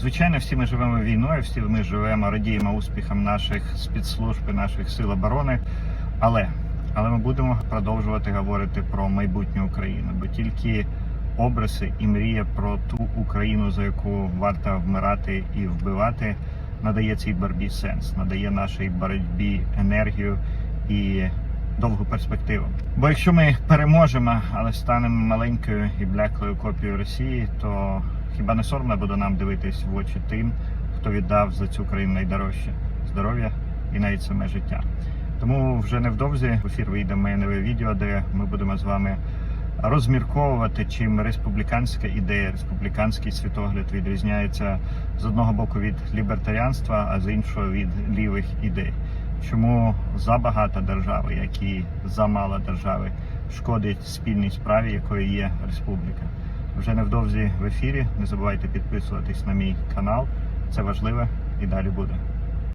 Звичайно, всі ми живемо війною, всі ми живемо, радіємо успіхам наших спецслужб і наших сил оборони. Але але ми будемо продовжувати говорити про майбутню Україну, бо тільки обриси і мрія про ту Україну, за яку варто вмирати і вбивати, надає цій боротьбі сенс, надає нашій боротьбі енергію і довгу перспективу. Бо якщо ми переможемо, але станемо маленькою і бляклою копією Росії, то хіба не соромно буде нам дивитись в очі тим, хто віддав за цю країну найдорожче здоров'я і навіть саме життя. Тому вже невдовзі в ефір вийде моє нове відео, де ми будемо з вами розмірковувати, чим республіканська ідея, республіканський світогляд відрізняється з одного боку від лібертаріанства, а з іншого від лівих ідей. Чому забагато держави, як і замало держави, шкодить спільній справі, якою є республіка. Вже невдовзі в ефірі. Не забувайте підписуватись на мій канал. Це важливе і далі буде.